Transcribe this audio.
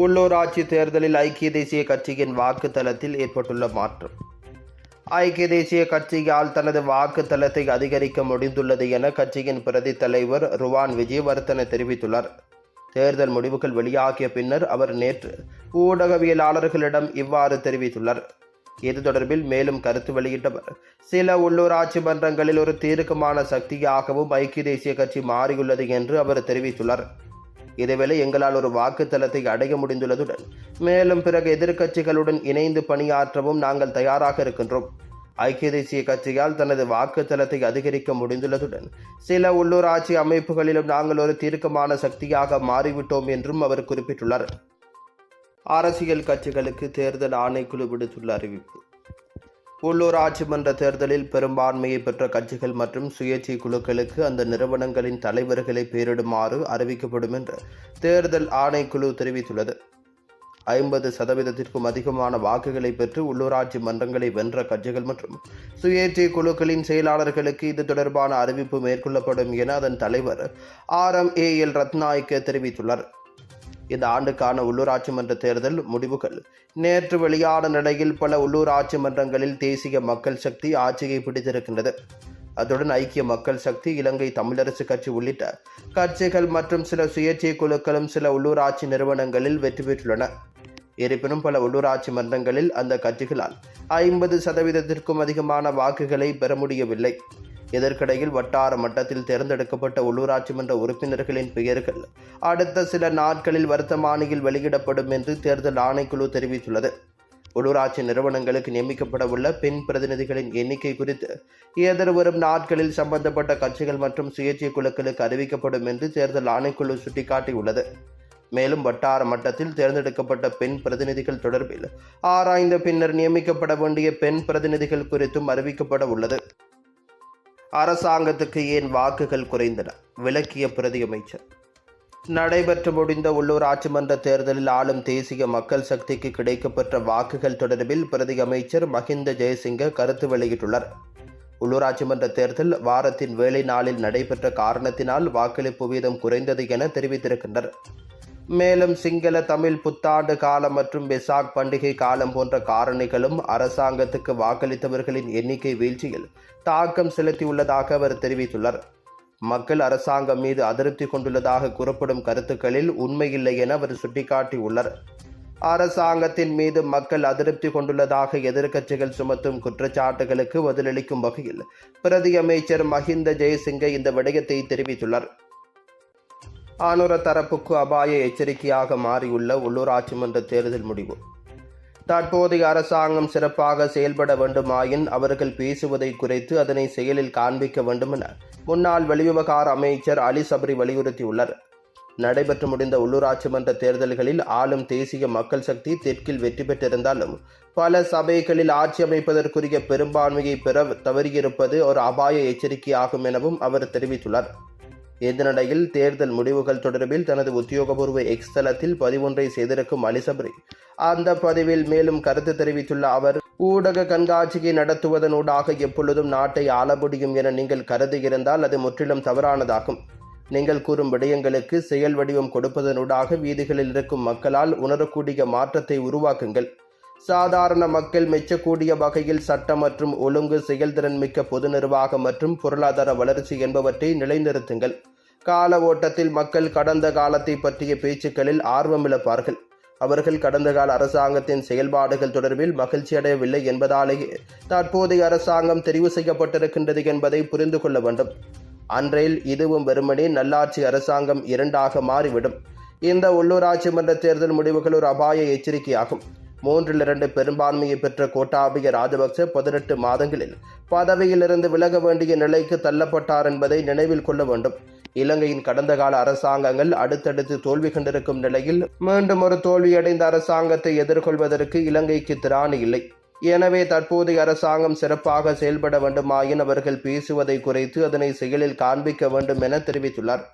உள்ளூராட்சி தேர்தலில் ஐக்கிய தேசிய கட்சியின் வாக்குத்தலத்தில் ஏற்பட்டுள்ள மாற்றம். ஐக்கிய தேசிய கட்சியால் தனது வாக்குத்தலத்தை அதிகரிக்க முடிந்துள்ளது என கட்சியின் பிரதி தலைவர் ருவான் விஜயவர்தன தெரிவித்துள்ளார். தேர்தல் முடிவுகள் வெளியாகிய பின்னர் அவர் நேற்று ஊடகவியலாளர்களிடம் இவ்வாறு தெரிவித்துள்ளார். இது தொடர்பில் மேலும் கருத்து வெளியிட்டவர் சில உள்ளூராட்சி மன்றங்களில் ஒரு தீர்க்கமான சக்தியாகவும் ஐக்கிய தேசிய கட்சி மாறியுள்ளது என்று அவர் தெரிவித்துள்ளார். இதேவேளை எங்களால் ஒரு வாக்குத்தலத்தை அடைய முடிந்துள்ளதுடன் மேலும் பிறகு எதிர்க்கட்சிகளுடன் இணைந்து பணியாற்றவும் நாங்கள் தயாராக இருக்கின்றோம். ஐக்கிய தேசிய கட்சியால் தனது வாக்குத்தலத்தை அதிகரிக்க முடிந்துள்ளதுடன் சில உள்ளூராட்சி அமைப்புகளிலும் நாங்கள் ஒரு தீர்க்கமான சக்தியாக மாறிவிட்டோம் என்றும் அவர் குறிப்பிட்டுள்ளார். அரசியல் கட்சிகளுக்கு தேர்தல் ஆணைக்குழு விடுத்துள்ள அறிவிப்பு. உள்ளூராட்சி மன்ற தேர்தலில் பெரும்பான்மையை பெற்ற கட்சிகள் மற்றும் சுயேட்சை குழுக்களுக்கு அந்த நிறுவனங்களின் தலைவர்களை பெயரிடுமாறு அறிவிக்கப்படும் என்று தேர்தல் ஆணைக்குழு தெரிவித்துள்ளது. ஐம்பது சதவீதத்திற்கும் அதிகமான வாக்குகளை பெற்று உள்ளூராட்சி மன்றங்களை வென்ற கட்சிகள் மற்றும் சுயேட்சை குழுக்களின் செயலாளர்களுக்கு இது தொடர்பான அறிவிப்பு மேற்கொள்ளப்படும் என அதன் தலைவர் R M A L Ratnayake தெரிவித்துள்ளார். இந்த ஆண்டுக்கான உள்ளூராட்சி மன்ற தேர்தல் முடிவுகள். நேற்று வெளியான நிலையில் பல உள்ளூராட்சி மன்றங்களில் தேசிய மக்கள் சக்தி ஆட்சியை பிடித்திருக்கின்றது. அத்துடன் ஐக்கிய மக்கள் சக்தி இலங்கை தமிழரசு கட்சி உள்ளிட்ட கட்சிகள் மற்றும் சில சுயேட்சை குழுக்களும் சில உள்ளூராட்சி நிறுவனங்களில் வெற்றி பெற்றுள்ளன. இருப்பினும் பல உள்ளூராட்சி மன்றங்களில் அந்த கட்சிகளால் ஐம்பது சதவீதத்திற்கும் அதிகமான வாக்குகளை பெற முடியவில்லை. இதற்கிடையில் வட்டார மட்டத்தில் தேர்ந்தெடுக்கப்பட்ட உள்ளூராட்சி மன்ற உறுப்பினர்களின் பெயர்கள் அடுத்த சில நாட்களில் வர்த்தமானியில் வெளியிடப்படும் என்று தேர்தல் ஆணைக்குழு தெரிவித்துள்ளது. உள்ளூராட்சி நிறுவனங்களுக்கு நியமிக்கப்படவுள்ள பெண் பிரதிநிதிகளின் எண்ணிக்கை குறித்து எதிர்வரும் நாட்களில் சம்பந்தப்பட்ட கட்சிகள் மற்றும் சுயேட்சை குழுக்களுக்கு அறிவிக்கப்படும் என்று தேர்தல் ஆணைக்குழு சுட்டிக்காட்டியுள்ளது. மேலும் வட்டார மட்டத்தில் தேர்ந்தெடுக்கப்பட்ட பெண் பிரதிநிதிகள் தொடர்பில் ஆராய்ந்த பின்னர் நியமிக்கப்பட வேண்டிய பெண் பிரதிநிதிகள் குறித்தும் அறிவிக்கப்பட உள்ளது. அரசாங்கத்துக்கு ஏன் வாக்குகள் குறைந்தன? விளக்கிய பிரதி அமைச்சர். நடைபெற்று முடிந்த உள்ளூராட்சி மன்ற தேர்தலில் ஆளும் தேசிய மக்கள் சக்திக்கு கிடைக்கப்பெற்ற வாக்குகள் தொடர்பில் பிரதி அமைச்சர் மஹிந்த ஜெயசிங்க கருத்து வெளியிட்டுள்ளார். உள்ளூராட்சி மன்ற தேர்தல் வாரத்தின் வேலை நாளில் நடைபெற்ற காரணத்தினால் வாக்களிப்பு வீதம் குறைந்தது என தெரிவித்திருக்கின்றனர். மேலும் சிங்கள தமிழ் புத்தாண்டு காலம் மற்றும் பெசாக் பண்டிகை காலம் போன்ற காரணிகளும் அரசாங்கத்துக்கு வாக்களித்தவர்களின் எண்ணிக்கை வீழ்ச்சியில் தாக்கம் செலுத்தியுள்ளதாக அவர் தெரிவித்துள்ளார். மக்கள் அரசாங்கம் மீது அதிருப்தி கொண்டுள்ளதாக கூறப்படும் கருத்துக்களில் உண்மையில்லை என அவர் சுட்டிக்காட்டியுள்ளார். அரசாங்கத்தின் மீது மக்கள் அதிருப்தி கொண்டுள்ளதாக எதிர்க்கட்சிகள் சுமத்தும் குற்றச்சாட்டுகளுக்கு பதிலளிக்கும் வகையில் பிரதி அமைச்சர் மஹிந்த ஜெயசிங்க இந்த விடயத்தை தெரிவித்துள்ளார். ஆணுர தரப்புக்கு அபாய எச்சரிக்கையாக மாறியுள்ள உள்ளூராட்சி மன்ற தேர்தல் முடிவு. தற்போதைய அரசாங்கம் சிறப்பாக செயல்பட வேண்டுமாயின் அவர்கள் பேசுவதை குறைத்து அதனை செயலில் காண்பிக்க வேண்டுமென முன்னாள் வெளிவிவகார அமைச்சர் அலி சபரி வலியுறுத்தியுள்ளார். நடைபெற்று முடிந்த உள்ளூராட்சி மன்ற தேர்தல்களில் ஆளும் தேசிய மக்கள் சக்தி தெற்கில் வெற்றி பெற்றிருந்தாலும் பல சபைகளில் ஆட்சி அமைப்பதற்குரிய பெரும்பான்மையை பெற தவறியிருப்பது ஒரு அபாய எச்சரிக்கையாகும் எனவும் அவர் தெரிவித்துள்ளார். இதனிடையில் தேர்தல் முடிவுகள் தொடர்பில் தனது உத்தியோகபூர்வ எக்ஸ் தளத்தில் பதிவொன்றை செய்திருக்கும் அலிசபரி. அந்த பதிவில் மேலும் கருத்து தெரிவித்துள்ள அவர் ஊடக கண்காட்சியை நடத்துவதனூடாக எப்பொழுதும் நாட்டை ஆள முடியும் என நீங்கள் கருதியிருந்தால் அது முற்றிலும் தவறானதாகும். நீங்கள் கூறும் விடயங்களுக்கு செயல் வடிவம் கொடுப்பதனூடாக வீதிகளில் இருக்கும் மக்களால் உணரக்கூடிய மாற்றத்தை உருவாக்குங்கள். சாதாரண மக்கள் மெச்சக்கூடிய வகையில் சட்டம் மற்றும் ஒழுங்கு செயல்திறன் மிக்க பொது நிர்வாகம் மற்றும் பொருளாதார வளர்ச்சி என்பவற்றை நிலைநிறுத்துங்கள். கால ஓட்டத்தில் மக்கள் கடந்த காலத்தை பற்றிய பேச்சுக்களில் ஆர்வமிழப்பார்கள். அவர்கள் கடந்த கால அரசாங்கத்தின் செயல்பாடுகள் தொடர்பில் மகிழ்ச்சியடையவில்லை என்பதாலேயே தற்போதைய அரசாங்கம் தெரிவு செய்யப்பட்டிருக்கின்றது என்பதை புரிந்து கொள்ள வேண்டும். அன்றையில் இதுவும் வெறுமனே நல்லாட்சி அரசாங்கம் இரண்டாக மாறிவிடும். இந்த உள்ளூராட்சி மன்ற தேர்தல் முடிவுகள் ஒரு அபாய எச்சரிக்கையாகும். மூன்றில் இரண்டு பெரும்பான்மையை பெற்ற கோட்டாபய ராஜபக்ச பதினெட்டு மாதங்களில் பதவியிலிருந்து விலக வேண்டிய நிலைக்கு தள்ளப்பட்டார் என்பதை நினைவில் கொள்ள வேண்டும். இலங்கையின் கடந்த கால அரசாங்கங்கள் அடுத்தடுத்து தோல்வி கண்டிருக்கும் நிலையில் மீண்டும் ஒரு தோல்வியடைந்த அரசாங்கத்தை எதிர்கொள்வதற்கு இலங்கைக்கு திராணி இல்லை. எனவே தற்போதைய அரசாங்கம் சிறப்பாக செயல்பட வேண்டுமாயின் அவர்கள் பேசுவதை குறைத்து அதனை செயலில் காண்பிக்க வேண்டும் என தெரிவித்துள்ளார்.